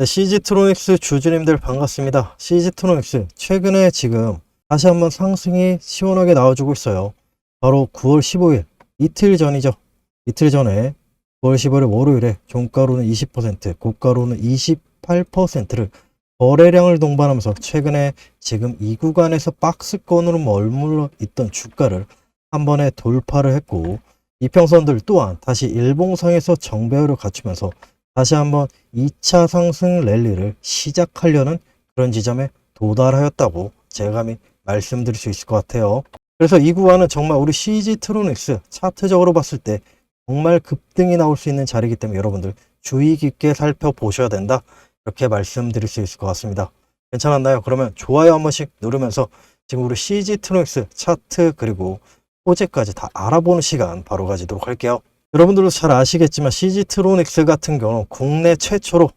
네, CG트로닉스 주주님들 반갑습니다. CG트로닉스 최근에 지금 다시 한번 상승이 시원하게 나와주고 있어요. 바로 9월 15일 이틀 전이죠. 이틀 전에 9월 15일 월요일에 종가로는 20%, 고가로는 28%를 거래량을 동반하면서 최근에 지금 이 구간에서 박스권으로 머물러 있던 주가를 한 번에 돌파를 했고 이평선들 또한 다시 일봉상에서 정배열을 갖추면서 다시 한번 2차 상승 랠리를 시작하려는 그런 지점에 도달하였다고 제가 감히 말씀드릴 수 있을 것 같아요. 그래서 이 구간은 정말 우리 CG 트로닉스 차트적으로 봤을 때 정말 급등이 나올 수 있는 자리이기 때문에 여러분들 주의 깊게 살펴보셔야 된다. 이렇게 말씀드릴 수 있을 것 같습니다. 괜찮았나요? 그러면 좋아요 한 번씩 누르면서 지금 우리 CG 트로닉스 차트 그리고 호재까지 다 알아보는 시간 바로 가지도록 할게요. 여러분들도 잘 아시겠지만 CG 트로닉스 같은 경우 국내 최초로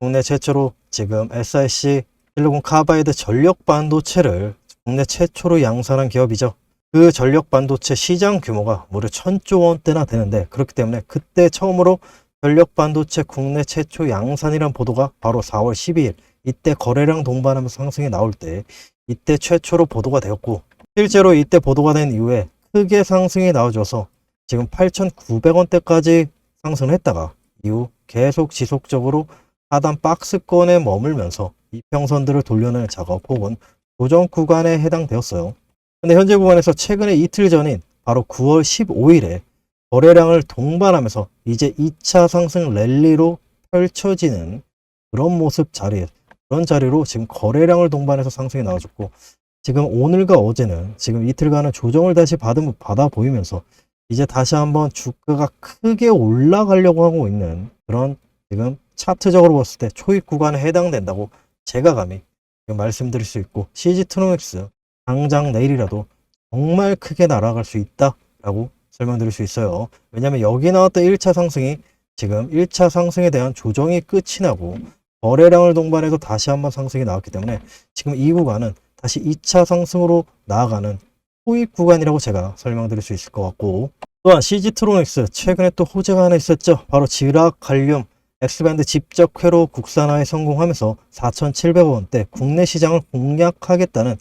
국내 최초로 지금 SIC 160 카바이드 전력 반도체를 국내 최초로 양산한 기업이죠. 그 전력 반도체 시장 규모가 무려 천조 원대나 되는데 그렇기 때문에 그때 처음으로 전력 반도체 국내 최초 양산이란 보도가 바로 4월 12일 이때 거래량 동반하면서 상승이 나올 때 이때 최초로 보도가 되었고 실제로 이때 보도가 된 이후에 크게 상승이 나와줘서 지금 8,900원대까지 상승을 했다가 이후 계속 지속적으로 하단 박스권에 머물면서 이평선들을 돌려내는 작업 혹은 조정 구간에 해당되었어요. 근데 현재 구간에서 최근에 이틀 전인 바로 9월 15일에 거래량을 동반하면서 이제 2차 상승 랠리로 펼쳐지는 그런 모습 자리, 그런 자리로 지금 거래량을 동반해서 상승이 나와줬고 지금 오늘과 어제는 지금 이틀간은 조정을 다시 받은, 받아 보이면서 이제 다시 한번 주가가 크게 올라가려고 하고 있는 그런 지금 차트적으로 봤을 때 초입 구간에 해당된다고 제가 감히 말씀드릴 수 있고 CG 트로닉스 당장 내일이라도 정말 크게 날아갈 수 있다라고 설명드릴 수 있어요. 왜냐하면 여기 나왔던 1차 상승이 지금 1차 상승에 대한 조정이 끝이 나고 거래량을 동반해서 다시 한번 상승이 나왔기 때문에 지금 이 구간은 다시 2차 상승으로 나아가는 호입 구간이라고 제가 설명드릴 수 있을 것 같고 또한 CG트로닉스 최근에 또 호재가 하나 있었죠. 바로 지락 갈륨 엑스밴드 직접 회로 국산화에 성공하면서 4,700원대 국내 시장을 공략하겠다는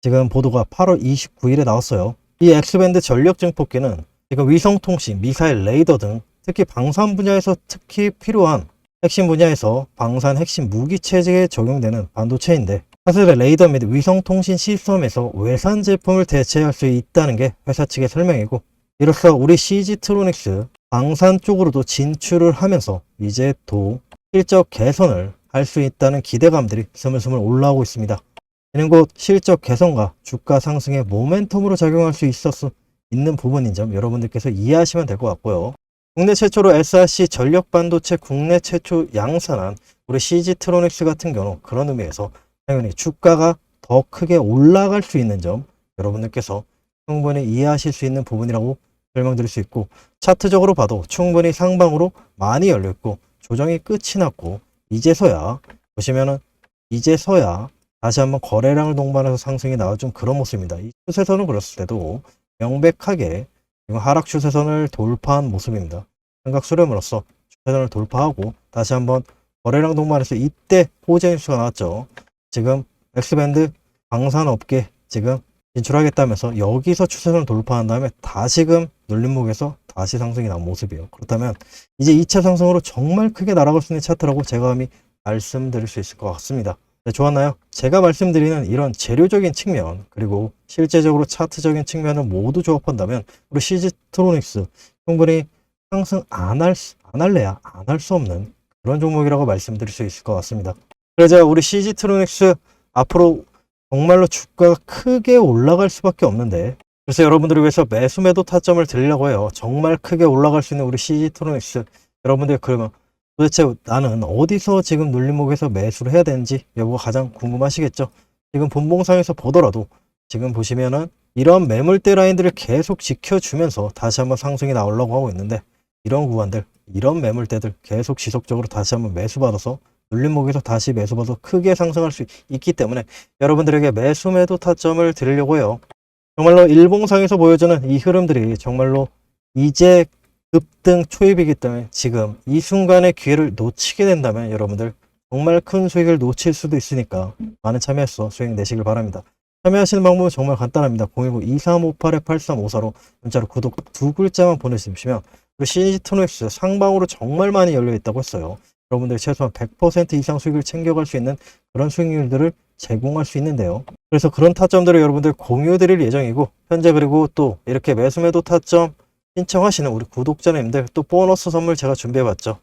지금 보도가 8월 29일에 나왔어요. 이 엑스밴드 전력 증폭기는 지금 위성통신, 미사일, 레이더 등 특히 방산 분야에서 특히 필요한 핵심 분야에서 방산 핵심 무기 체제에 적용되는 반도체인데 사슬의 레이더 및 위성통신 시스템에서 외산 제품을 대체할 수 있다는 게 회사 측의 설명이고 이로써 우리 CG트로닉스 방산 쪽으로도 진출을 하면서 이제 또 실적 개선을 할 수 있다는 기대감들이 스물스물 올라오고 있습니다. 이는 곧 실적 개선과 주가 상승의 모멘텀으로 작용할 수 있었어 있는 부분인 점 여러분들께서 이해하시면 될 것 같고요. 국내 최초로 SRC 전력 반도체 국내 최초 양산한 우리 CG트로닉스 같은 경우 그런 의미에서 당연히 주가가 더 크게 올라갈 수 있는 점 여러분들께서 충분히 이해하실 수 있는 부분이라고 설명드릴 수 있고 차트적으로 봐도 충분히 상방으로 많이 열렸고 조정이 끝이 났고 이제서야 보시면은 이제서야 다시 한번 거래량을 동반해서 상승이 나와준 그런 모습입니다. 이 추세선은 그랬을 때도 명백하게 하락 추세선을 돌파한 모습입니다. 생각 수렴으로써 추세선을 돌파하고 다시 한번 거래량 동반해서 이때 호재 뉴스가 나왔죠. 지금 엑스밴드 방산업계 지금 진출하겠다면서 여기서 추세선을 돌파한 다음에 다시금 눌림목에서 다시 상승이 나온 모습이에요. 그렇다면 이제 2차 상승으로 정말 크게 날아갈 수 있는 차트라고 제가 감히 말씀드릴 수 있을 것 같습니다. 네, 좋았나요? 제가 말씀드리는 이런 재료적인 측면 그리고 실제적으로 차트적인 측면을 모두 조합한다면 우리 시지트로닉스 충분히 상승 안 할, 안 할래야 안 할 수 없는 그런 종목이라고 말씀드릴 수 있을 것 같습니다. 그래서 우리 시지트로닉스 앞으로 정말로 주가가 크게 올라갈 수밖에 없는데 그래서 여러분들을 위해서 매수 매도 타점을 드리려고 해요. 정말 크게 올라갈 수 있는 우리 CG트로닉스 여러분들 그러면 도대체 나는 어디서 지금 눌림목에서 매수를 해야 되는지 여부가 가장 궁금하시겠죠? 지금 본봉상에서 보더라도 지금 보시면은 이런 매물대 라인들을 계속 지켜주면서 다시 한번 상승이 나오려고 하고 있는데 이런 구간들 이런 매물대들 계속 지속적으로 다시 한번 매수받아서 눌림목에서 다시 매수받아서 크게 상승할 수 있기 때문에 여러분들에게 매수 매도 타점을 드리려고 해요. 정말로 일봉상에서 보여주는 이 흐름들이 정말로 이제 급등 초입이기 때문에 지금 이 순간의 기회를 놓치게 된다면 여러분들 정말 큰 수익을 놓칠 수도 있으니까 많은 참여해서 수익 내시길 바랍니다. 참여하시는 방법은 정말 간단합니다. 010-2358-8354로 문자로 구독 두 글자만 보내주시면 그리고 트노엑스 상방으로 정말 많이 열려 있다고 했어요. 여러분들이 최소한 100% 이상 수익을 챙겨갈 수 있는 그런 수익률들을 제공할 수 있는데요. 그래서 그런 타점들을 여러분들 공유 드릴 예정이고 현재 그리고 또 이렇게 매수매도 타점 신청하시는 우리 구독자님들 또 보너스 선물 제가 준비해봤죠.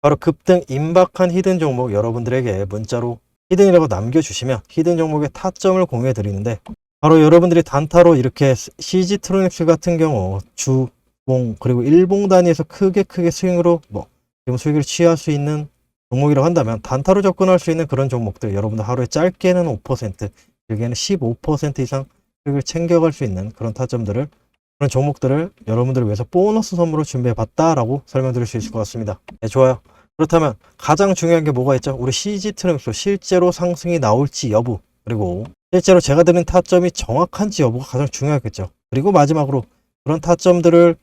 바로 급등 임박한 히든 종목 여러분들에게 문자로 히든이라고 남겨주시면 히든 종목의 타점을 공유해 드리는데 바로 여러분들이 단타로 이렇게 CG 트로닉스 같은 경우 주 봉 그리고 일봉 단위에서 크게 크게 스윙으로 뭐 지금 수익을 취할 수 있는 종목이라고 한다면 단타로 접근할 수 있는 그런 종목들 여러분들 하루에 짧게는 5% 길게는 15% 이상 수익을 챙겨갈 수 있는 그런 타점들을 그런 종목들을 여러분들을 위해서 보너스 선물로 준비해 봤다라고 설명드릴 수 있을 것 같습니다. 네, 좋아요. 그렇다면 가장 중요한 게 뭐가 있죠? 우리 CG 트램수 실제로 상승이 나올지 여부 그리고 실제로 제가 드린 타점이 정확한지 여부가 가장 중요하겠죠. 그리고 마지막으로 그런 타점들로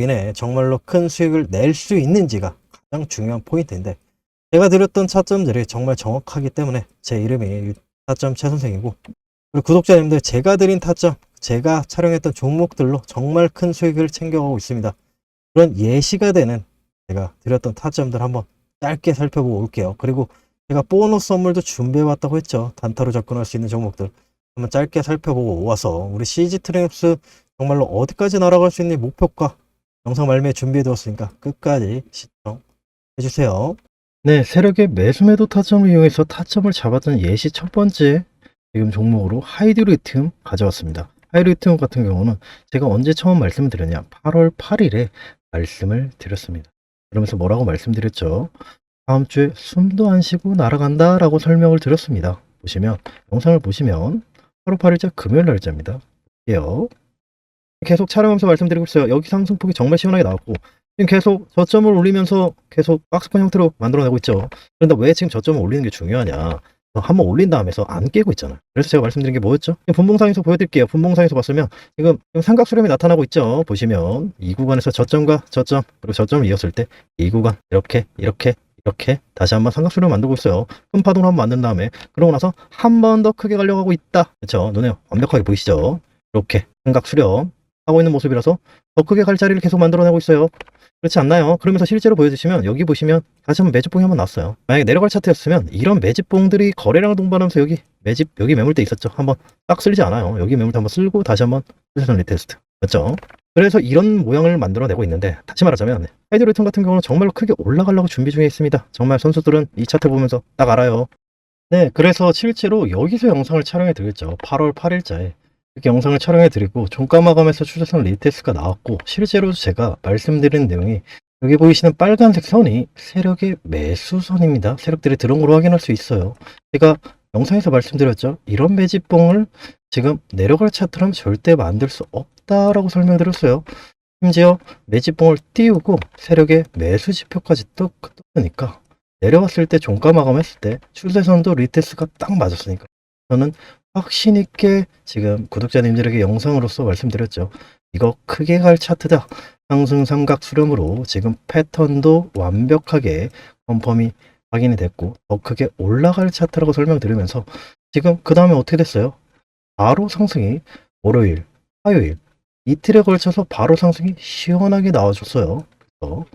인해 정말로 큰 수익을 낼 수 있는지가 가장 중요한 포인트인데 제가 드렸던 타점들이 정말 정확하기 때문에 제 이름이 타점 최 선생이고 그리고 구독자님들 제가 드린 타점 제가 촬영했던 종목들로 정말 큰 수익을 챙겨가고 있습니다. 그런 예시가 되는 제가 드렸던 타점들 한번 짧게 살펴보고 올게요. 그리고 제가 보너스 선물도 준비해왔다고 했죠. 단타로 접근할 수 있는 종목들 한번 짧게 살펴보고 와서 우리 CG 트랙스 정말로 어디까지 날아갈 수 있는 목표가 영상 말미에 준비해두었으니까 끝까지 시청 해주세요. 네, 세력의 매수매도 타점을 이용해서 타점을 잡았던 예시 첫 번째 지금 종목으로 하이드리튬 가져왔습니다. 하이드리튬 같은 경우는 제가 언제 처음 말씀을 드렸냐? 8월 8일에 말씀을 드렸습니다. 그러면서 뭐라고 말씀드렸죠? 다음 주에 숨도 안 쉬고 날아간다 라고 설명을 드렸습니다. 보시면 영상을 보시면 8월 8일자 금요일 날짜입니다. 계속 촬영하면서 말씀드리고 있어요. 여기 상승폭이 정말 시원하게 나왔고 지금 계속 저점을 올리면서 계속 박스권 형태로 만들어내고 있죠. 그런데 왜 지금 저점을 올리는 게 중요하냐? 한번 올린 다음에서 안 깨고 있잖아요. 그래서 제가 말씀드린 게 뭐였죠? 분봉상에서 보여드릴게요. 분봉상에서 봤으면 지금 삼각 수렴이 나타나고 있죠. 보시면 이 구간에서 저점과 저점 그리고 저점을 이었을 때 이 구간 이렇게 이렇게 이렇게 다시 한번 삼각 수렴 만들고 있어요. 큰 파동을 한번 만든 다음에 그러고 나서 한 번 더 크게 가려고 하고 있다. 그렇죠? 눈에 완벽하게 보이시죠? 이렇게 삼각 수렴 하고 있는 모습이라서 더 크게 갈 자리를 계속 만들어내고 있어요. 그렇지 않나요? 그러면서 실제로 보여주시면 여기 보시면 다시 한번 매집봉이 한번 났어요. 만약에 내려갈 차트였으면 이런 매집봉들이 거래량 동반하면서 여기 매집 여기 매물대 있었죠. 한번 딱 쓸지 않아요. 여기 매물대 한번 쓸고 다시 한번 수세선 리테스트. 맞죠? 그래서 이런 모양을 만들어내고 있는데 다시 말하자면 하이드로톤 같은 경우는 정말로 크게 올라가려고 준비 중에 있습니다. 정말 선수들은 이 차트 보면서 딱 알아요. 네, 그래서 실제로 여기서 영상을 촬영해 드렸죠. 8월 8일자에 이렇게 영상을 촬영해 드리고 종가 마감에서 추세선 리테스트가 나왔고 실제로 제가 말씀드린 내용이 여기 보이시는 빨간색 선이 세력의 매수선입니다. 세력들이 들어온 걸 확인할 수 있어요. 제가 영상에서 말씀드렸죠. 이런 매집봉을 지금 내려갈 차트라면 절대 만들 수 없다라고 설명드렸어요. 심지어 매집봉을 띄우고 세력의 매수 지표까지 또 뜨니까 내려왔을 때 종가 마감했을 때 추세선도 리테스트가 딱 맞았으니까 저는 확신 있게 지금 구독자님들에게 영상으로서 말씀드렸죠. 이거 크게 갈 차트다. 상승 삼각 수렴으로 지금 패턴도 완벽하게 컨펌이 확인이 됐고 더 크게 올라갈 차트라고 설명드리면서 지금 그 다음에 어떻게 됐어요? 바로 상승이 월요일, 화요일 이틀에 걸쳐서 바로 상승이 시원하게 나와줬어요. 그래서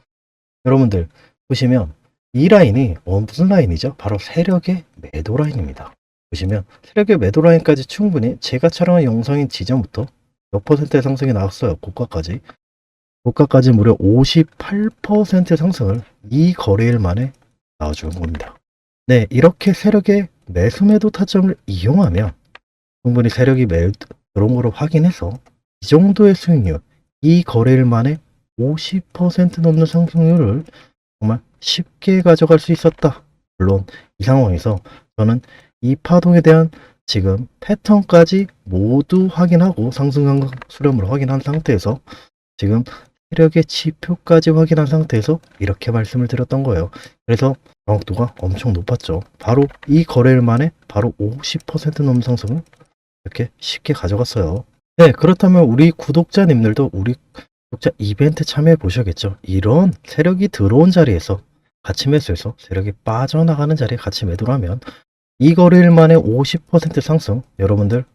여러분들 보시면 이 라인이 어, 무슨 라인이죠? 바로 세력의 매도 라인입니다. 보시면 세력의 매도 라인까지 충분히 제가 촬영한 영상인 지점부터 몇 퍼센트의 상승이 나왔어요. 고가까지. 고가까지 무려 58%의 상승을 이 거래일 만에 나와주는 겁니다. 네, 이렇게 세력의 매수 매도 타점을 이용하면 충분히 세력이 매 들어온 거를 확인해서 이 정도의 수익률, 이 거래일 만에 50% 넘는 상승률을 정말 쉽게 가져갈 수 있었다. 물론 이 상황에서 저는 이 파동에 대한 지금 패턴까지 모두 확인하고 상승 수렴을 확인한 상태에서 지금 세력의 지표까지 확인한 상태에서 이렇게 말씀을 드렸던 거예요. 그래서 정확도가 엄청 높았죠. 바로 이 거래일 만에 바로 50% 넘는 상승을 이렇게 쉽게 가져갔어요. 네, 그렇다면 우리 구독자님들도 우리 구독자 이벤트 참여해 보셔야겠죠. 이런 세력이 들어온 자리에서 같이 매수해서 세력이 빠져나가는 자리에 같이 매도를 하면 이 거래일 만에 50% 상승 여러분들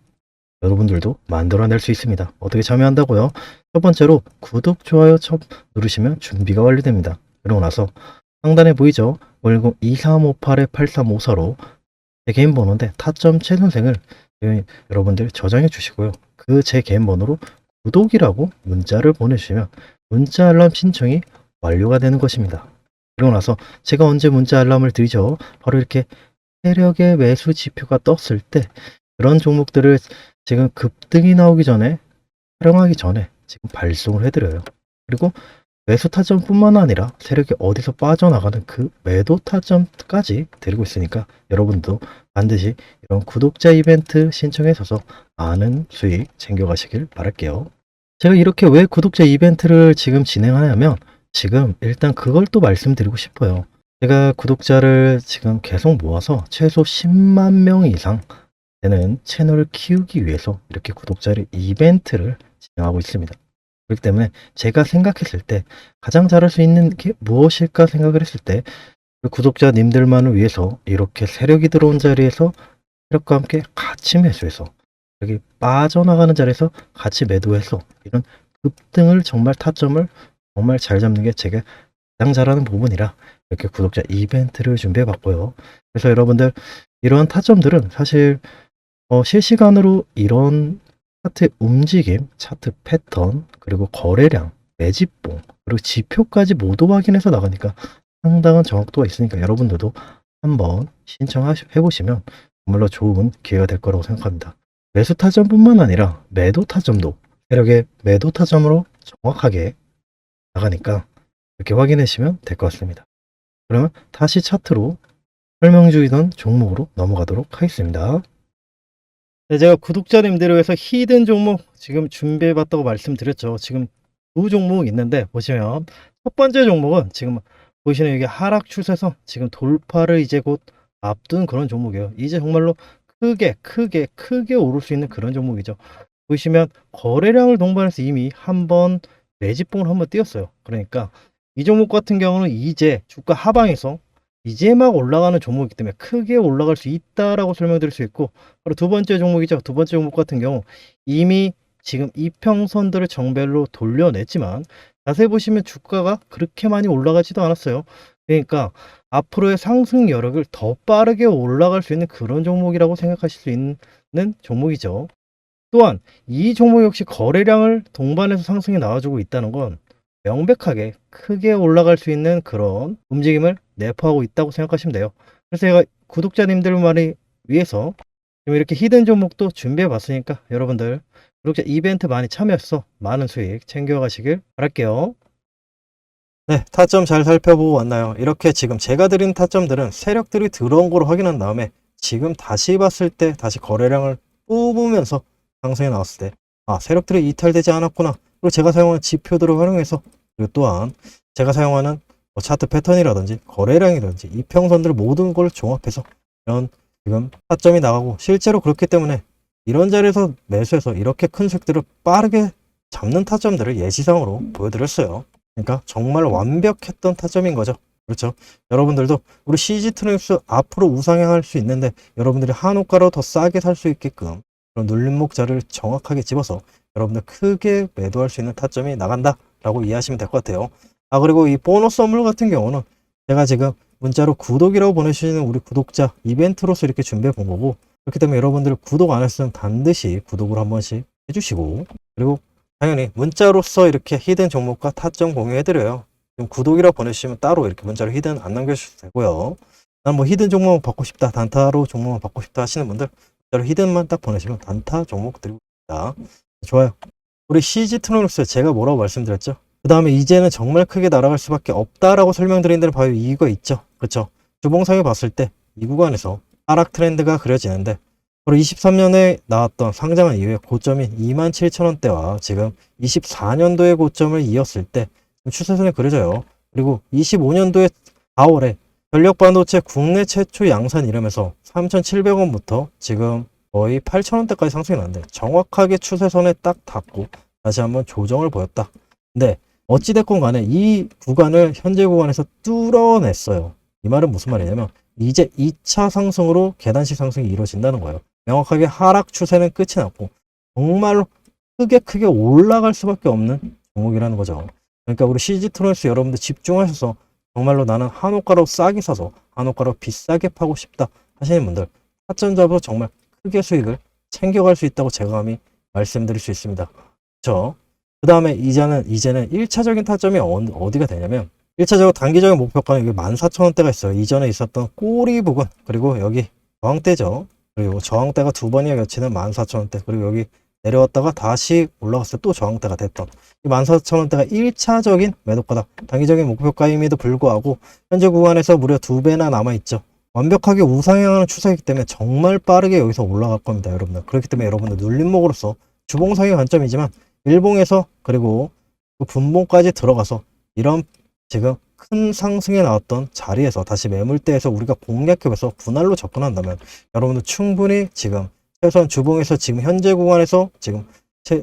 여러분들도 만들어낼 수 있습니다. 어떻게 참여한다고요? 첫 번째로 구독, 좋아요 첩 누르시면 준비가 완료됩니다. 그러고 나서 상단에 보이죠? 510-2358-8354로 제 개인 번호인데 타점 최선생을 예, 여러분들 저장해 주시고요. 그 제 개인 번호로 구독이라고 문자를 보내주시면 문자 알람 신청이 완료가 되는 것입니다. 그리고 나서 제가 언제 문자 알람을 드리죠? 바로 이렇게 세력의 매수 지표가 떴을 때 그런 종목들을 지금 급등이 나오기 전에 촬영하기 전에 지금 발송을 해드려요. 그리고 매수 타점뿐만 아니라 세력이 어디서 빠져나가는 그 매도 타점까지 드리고 있으니까 여러분도 반드시 이런 구독자 이벤트 신청해서서 많은 수익 챙겨가시길 바랄게요. 제가 이렇게 왜 구독자 이벤트를 지금 진행하냐면 지금 일단 그걸 또 말씀드리고 싶어요. 제가 구독자를 지금 계속 모아서 최소 10만 명 이상 되는 채널을 키우기 위해서 이렇게 구독자를 이벤트를 진행하고 있습니다. 그렇기 때문에 제가 생각했을 때 가장 잘할 수 있는 게 무엇일까 생각을 했을 때 구독자님들만을 위해서 이렇게 세력이 들어온 자리에서 세력과 함께 같이 매수해서 여기 빠져나가는 자리에서 같이 매도해서 이런 급등을 정말 타점을 정말 잘 잡는 게 제가 가장 잘하는 부분이라 이렇게 구독자 이벤트를 준비해 봤고요. 그래서 여러분들 이러한 타점들은 사실 어, 실시간으로 이런 차트 움직임, 차트 패턴, 그리고 거래량, 매집봉, 그리고 지표까지 모두 확인해서 나가니까 상당한 정확도가 있으니까 여러분들도 한번 신청해 보시면 정말로 좋은 기회가 될 거라고 생각합니다. 매수 타점뿐만 아니라 매도 타점도 세력의 매도 타점으로 정확하게 나가니까 이렇게 확인해 주시면 될 것 같습니다. 그러면 다시 차트로 설명 중이던 종목으로 넘어가도록 하겠습니다. 네, 제가 구독자님들을 위해서 히든 종목 지금 준비해 봤다고 말씀드렸죠. 지금 두 종목 있는데 보시면 첫 번째 종목은 지금 보시는 여기 하락 추세선 지금 돌파를 이제 곧 앞둔 그런 종목이에요. 이제 정말로 크게 크게 크게 오를 수 있는 그런 종목이죠. 보시면 거래량을 동반해서 이미 한번 매집봉을 한번 띄었어요. 그러니까 이 종목 같은 경우는 이제 주가 하방에서 이제 막 올라가는 종목이기 때문에 크게 올라갈 수 있다라고 설명드릴 수 있고 바로 두 번째 종목이죠. 두 번째 종목 같은 경우 이미 지금 이평선들을 정별로 돌려냈지만 자세히 보시면 주가가 그렇게 많이 올라가지도 않았어요. 그러니까 앞으로의 상승 여력을 더 빠르게 올라갈 수 있는 그런 종목이라고 생각하실 수 있는 종목이죠. 또한 이 종목 역시 거래량을 동반해서 상승이 나와주고 있다는 건 명백하게 크게 올라갈 수 있는 그런 움직임을 내포하고 있다고 생각하시면 돼요. 그래서 제가 구독자님들만을 위해서 이렇게 히든 종목도 준비해 봤으니까 여러분들 구독자 이벤트 많이 참여해서 많은 수익 챙겨가시길 바랄게요. 네, 타점 잘 살펴보고 왔나요? 이렇게 지금 제가 드린 타점들은 세력들이 들어온 거로 확인한 다음에 지금 다시 봤을 때 다시 거래량을 뽑으면서 상승이 나왔을 때 아, 세력들이 이탈되지 않았구나. 그리고 제가 사용하는 지표들을 활용해서 그리고 또한 제가 사용하는 뭐 차트 패턴이라든지 거래량이라든지 이평선들 모든 걸 종합해서 이런 지금 타점이 나가고 실제로 그렇기 때문에 이런 자리에서 매수해서 이렇게 큰 수익들을 빠르게 잡는 타점들을 예시상으로 보여드렸어요. 그러니까 정말 완벽했던 타점인 거죠. 그렇죠. 여러분들도 우리 CG 트랙스 앞으로 우상향할 수 있는데 여러분들이 한우가로 더 싸게 살 수 있게끔 그런 눌림목 자리를 정확하게 집어서 여러분들 크게 매도할 수 있는 타점이 나간다 라고 이해하시면 될 것 같아요. 아 그리고 이 보너스 선물 같은 경우는 제가 지금 문자로 구독이라고 보내주시는 우리 구독자 이벤트로서 이렇게 준비해 본 거고 그렇기 때문에 여러분들 구독 안 했으면 반드시 구독을 한 번씩 해주시고 그리고 당연히 문자로서 이렇게 히든 종목과 타점 공유해드려요. 지금 구독이라고 보내주시면 따로 이렇게 문자로 히든 안 남겨주셔도 되고요. 난 뭐 히든 종목 받고 싶다, 단타로 종목만 받고 싶다 하시는 분들 히든만 딱 보내시면 단타 종목 드리고 있다. 좋아요. 우리 CG 트로닉스 제가 뭐라고 말씀드렸죠? 그 다음에 이제는 정말 크게 날아갈 수밖에 없다라고 설명드린 데는 바로 이유가 있죠. 그렇죠. 주봉상에 봤을 때 이 구간에서 하락 트렌드가 그려지는데 바로 23년에 나왔던 상장한 이후에 고점인 27,000원대와 지금 24년도의 고점을 이었을 때 추세선이 그려져요. 그리고 25년도에 4월에 전력 반도체 국내 최초 양산 이름에서 3,700원부터 지금 거의 8,000원대까지 상승이 났는데 정확하게 추세선에 딱 닿고 다시 한번 조정을 보였다. 근데 어찌됐건 간에 이 구간을 현재 구간에서 뚫어냈어요. 이 말은 무슨 말이냐면 이제 2차 상승으로 계단식 상승이 이루어진다는 거예요. 명확하게 하락 추세는 끝이 났고 정말로 크게 크게 올라갈 수밖에 없는 종목이라는 거죠. 그러니까 우리 CG트론스 여러분들 집중하셔서 정말로 나는 한옥가로 싸게 사서 한옥가로 비싸게 파고 싶다 하시는 분들 타점 잡으로 정말 크게 수익을 챙겨갈 수 있다고 제가 감히 말씀드릴 수 있습니다. 그렇죠? 그 다음에 이제는 이제는 1차적인 타점이 어, 디가 되냐면 1차적으로 단기적인 목표가는 여기 14,000원대가 있어요. 이전에 있었던 꼬리 부분 그리고 여기 저항대죠. 그리고 저항대가 두 번이나 겹치는 14,000원대 그리고 여기 내려왔다가 다시 올라갔을 때 또 저항대가 됐던 이 14,000원대가 1차적인 매도가다. 단기적인 목표가임에도 불구하고 현재 구간에서 무려 두 배나 남아있죠. 완벽하게 우상향하는 추세이기 때문에 정말 빠르게 여기서 올라갈 겁니다, 여러분들. 그렇기 때문에 여러분들 눌림목으로서 주봉상의 관점이지만 일봉에서 그리고 그 분봉까지 들어가서 이런 지금 큰 상승에 나왔던 자리에서 다시 매물대에서 우리가 공략해서 분할로 접근한다면 여러분들 충분히 지금 최소한 주봉에서 지금 현재 구간에서 지금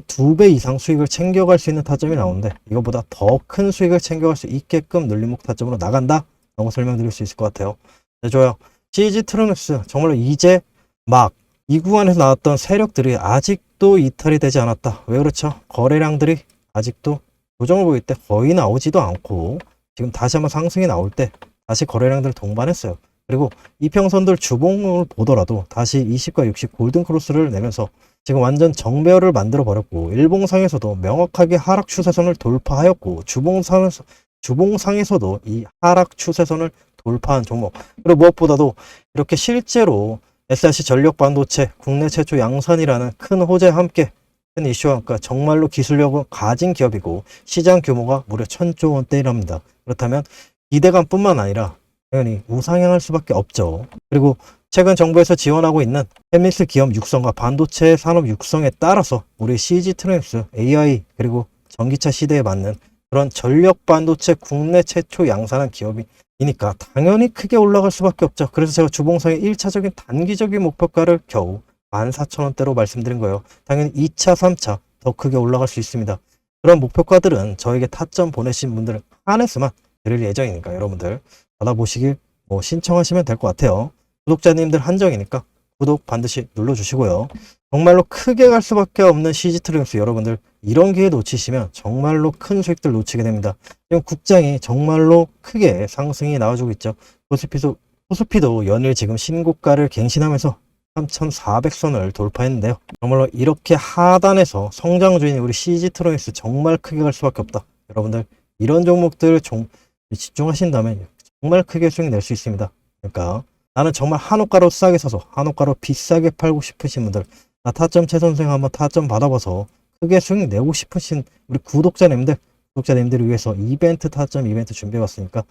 두 배 이상 수익을 챙겨갈 수 있는 타점이 나오는데 이거보다 더 큰 수익을 챙겨갈 수 있게끔 눌림목 타점으로 나간다? 라고 설명드릴 수 있을 것 같아요. 네 좋아요. CG 트로닉스 정말로 이제 막 이 구간에서 나왔던 세력들이 아직도 이탈이 되지 않았다. 왜 그렇죠? 거래량들이 아직도 조정을 보일 때 거의 나오지도 않고 지금 다시 한번 상승이 나올 때 다시 거래량들 동반했어요 그리고 이평선들 주봉을 보더라도 다시 20과 60 골든 크로스를 내면서 지금 완전 정배열을 만들어 버렸고 일봉상에서도 명확하게 하락 추세선을 돌파하였고 주봉상에서 주봉상에서도 이 하락 추세선을 돌파한 종목 그리고 무엇보다도 이렇게 실제로 SRC 전력 반도체 국내 최초 양산이라는 큰 호재와 함께 큰 이슈와 함께 정말로 기술력을 가진 기업이고 시장 규모가 무려 천조 원대이랍니다. 그렇다면 기대감뿐만 아니라 당연히 우상향할 수밖에 없죠. 그리고 최근 정부에서 지원하고 있는 헤미스 기업 육성과 반도체 산업 육성에 따라서 우리 CG 트랜스 AI 그리고 전기차 시대에 맞는 그런 전력 반도체 국내 최초 양산한 기업이니까 당연히 크게 올라갈 수밖에 없죠. 그래서 제가 주봉상의 1차적인 단기적인 목표가를 겨우 14,000원대로 말씀드린 거예요. 당연히 2차, 3차 더 크게 올라갈 수 있습니다. 그런 목표가들은 저에게 타점 보내신 분들 한해서만 드릴 예정이니까 여러분들 받아보시길 뭐 신청하시면 될 것 같아요. 구독자님들 한정이니까 구독 반드시 눌러주시고요. 정말로 크게 갈 수밖에 없는 CG 트랙스 여러분들 이런 기회 놓치시면 정말로 큰 수익들 놓치게 됩니다. 지금 국장이 정말로 크게 상승이 나와주고 있죠. 코스피도, 코스피도 연일 지금 신고가를 갱신하면서 3,400선을 돌파했는데요. 정말로 이렇게 하단에서 성장주인 우리 CG 트로닉스 정말 크게 갈 수밖에 없다. 여러분들 이런 종목들 종, 집중하신다면 정말 크게 수익 낼 수 있습니다. 그러니까 나는 정말 한옥가로 싸게 사서 한옥가로 비싸게 팔고 싶으신 분들 나 타점 최 선생 한번 타점 받아봐서 크게 수익 내고 싶으신 우리 구독자님들 구독자님들을 위해서 이벤트 타점 이벤트 준비해봤으니까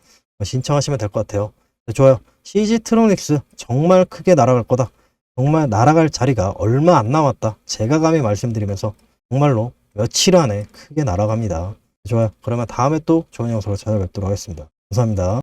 신청하시면 될 것 같아요. 네, 좋아요. CG 트로닉스 정말 크게 날아갈 거다. 정말 날아갈 자리가 얼마 안 남았다. 제가 감히 말씀드리면서 정말로 며칠 안에 크게 날아갑니다. 좋아요. 그러면 다음에 또 좋은 영상으로 찾아뵙도록 하겠습니다. 감사합니다.